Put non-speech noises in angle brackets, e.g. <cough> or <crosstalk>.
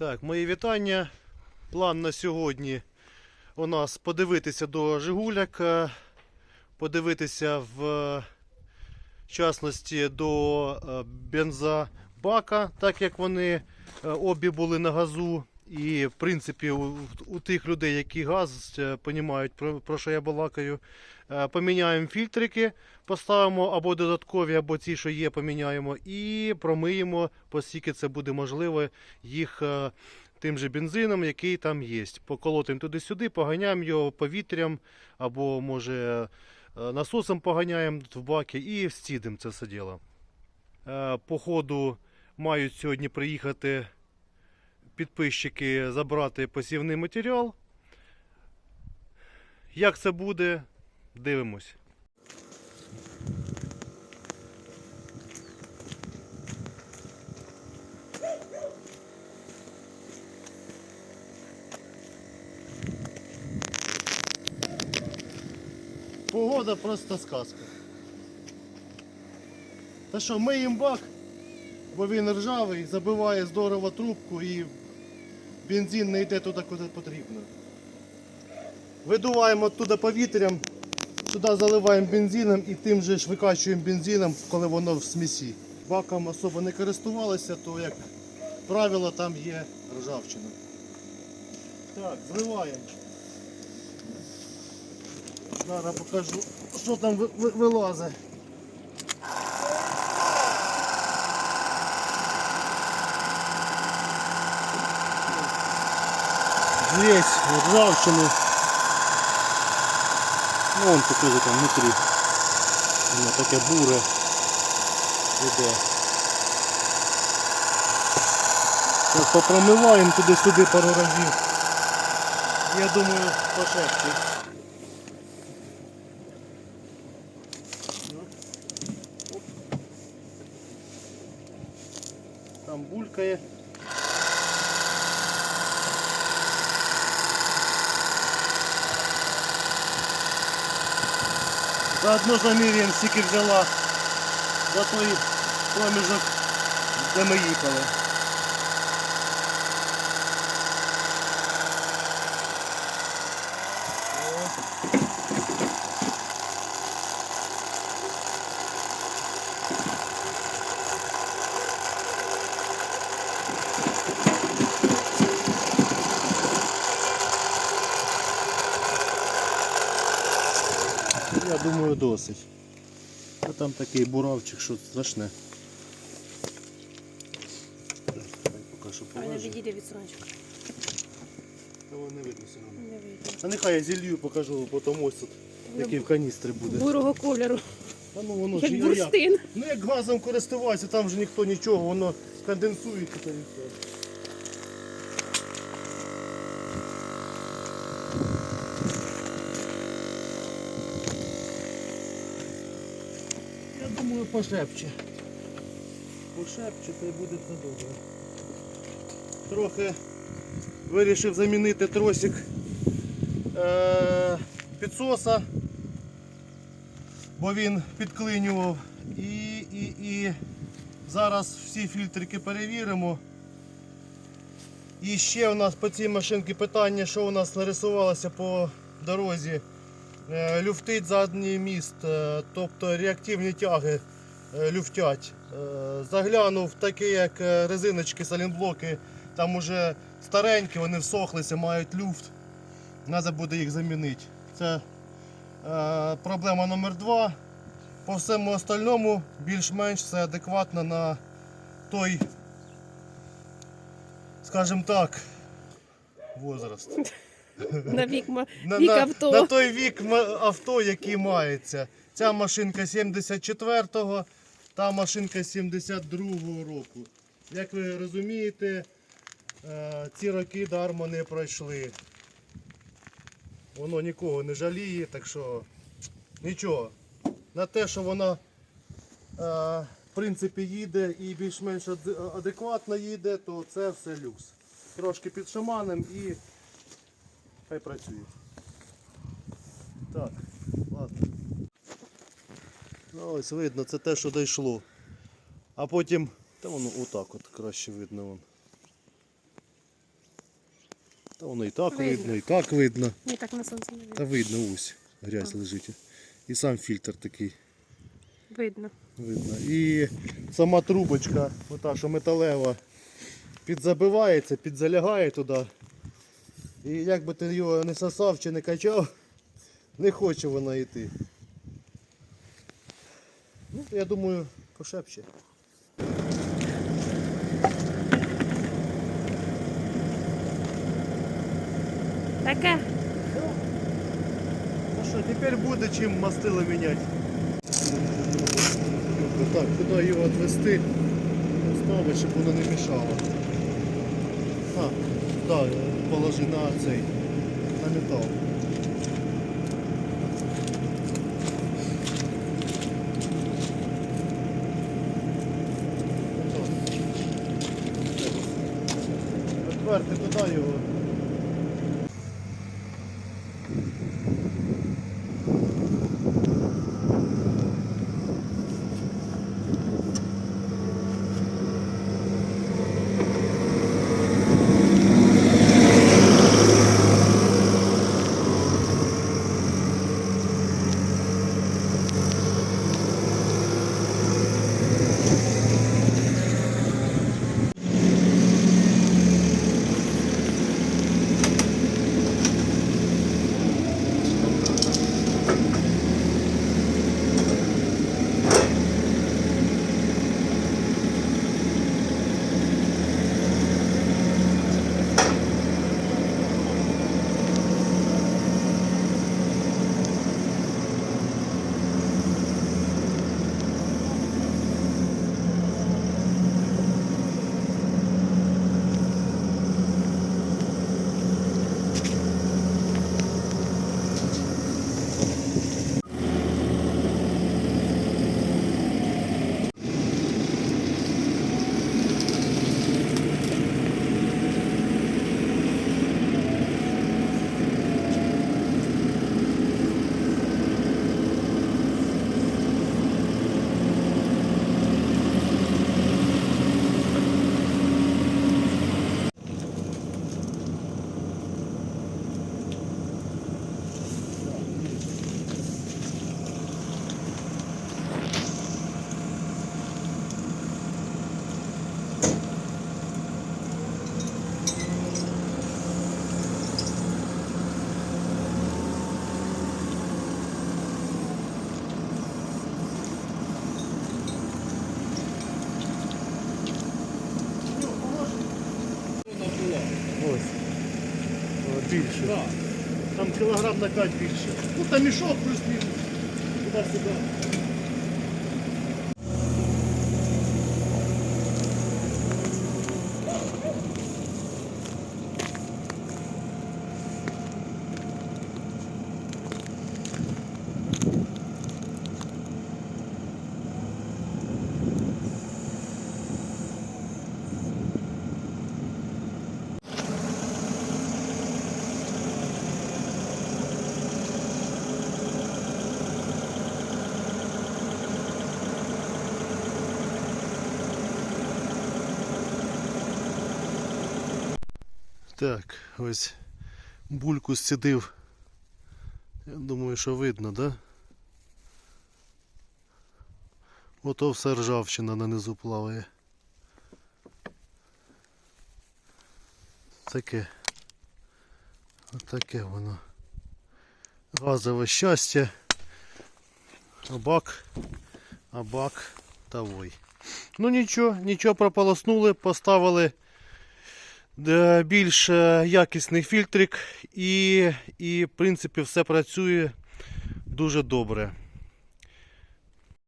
Так, мої вітання. План на сьогодні у нас подивитися до Жигуляк, е, подивитися в частності до е, бензобака, так як вони е, обі були на газу. І в принципі у, у тих людей, які газ е, понімають, про, про що я балакаю, е, поміняємо фільтрики, поставимо або додаткові, або ті, що є, поміняємо, і промиємо, оскільки це буде можливо, їх е, тим же бензином, який там є. Поколотимо туди-сюди, поганяємо його повітрям, або може е, насосом поганяємо в баки і встідимо це все діло. Е, По ходу мають сьогодні приїхати підписчики забрати посівний матеріал. Як це буде, дивимось. Погода просто сказка. Та що, миємо бак, бо він ржавий, забиває здорово трубку і бензин не йде туди, куди потрібно. Видуваємо оттуда повітрям, сюди заливаємо бензином і тим же ж викачуємо бензином, коли воно в смісі. Баком особо не користувалися, то як правило там є ржавчина. Так, зливаємо. Зараз покажу, що там ви- ви- вилазить. Здесь ржавчину. Ну, он покажу там внутри. Воно таке буре іде. Зараз попромиваємо туди-сюди пару разів. Я думаю, пошепчить. Там булькає. Заодно заміряємо, скільки взяла за той проміжок, де ми їхали. Думаю, досить. А там такий буравчик, що страшне. А не відійде від сонечка. Не видно все одно. А нехай я зілью покажу, потім ось тут, який в каністрі буде. Бурого кольору, А ну воно ж як я- бурштин. Ну як газом користуватися, там же ніхто нічого, воно конденсується та і все. Думаю, пошепче. Пошепче, та й буде все добре. Трохи вирішив замінити тросик е- підсоса бо він підклинював. І, і, і зараз всі фільтрики перевіримо. І ще у нас по цій машинці питання, що у нас нарисувалося по дорозі. Е, Люфтить задній міст, е, тобто реактивні тяги е, люфтять. Заглянув такі, як резиночки, салінблоки, там уже старенькі, вони всохлися, мають люфт. Треба буде їх замінити. Це Проблема номер два. По всьому остальному більш-менш все адекватно на той, скажімо так, возраст. <laughs> На вік, На, вік на, авто. на той вік авто, який мається. Ця машинка 74-го, та машинка 72-го року. Як ви розумієте, е, ці роки дармо не пройшли. Воно нікого не жаліє, так що нічого. На те, що воно е, в принципі їде і більш-менш адекватно їде, то це все люкс. Трошки під шаманом і хай працює. Так, ладно. Ну, ось видно, це те, що дійшло. А потім, та воно отак от краще видно. Вон. Та воно і так Видно. видно, і так видно. Ні, так на сонці не видно. Та видно. ось. Грязь лежить. І сам фільтр такий. Видно. Видно. І сама трубочка, ота, що металева, підзабивається, підзалягає туди. І як би ти його не сосав чи не качав, не хоче вона йти. Ну, я думаю, пошепче. Таке. Ну що, тепер буде чим мастило міняти. Так, куди його відвести, поставити, щоб воно не мішало. А, так, положи на цей, на метал. Отверти туди його. Більше. Там кілограм на 5 більше. Ну там мішок плюс-мінус. Туди-сюди. Так, ось бульку зцідив. Я думаю, що видно, да? Ото все ржавчина на низу плаває. Таке. Отаке воно. Газове щастя. А бак. А бак тавой. Ну нічого, нічого прополоснули, поставили більш е, якісний фільтрик і, і в принципі все працює дуже добре.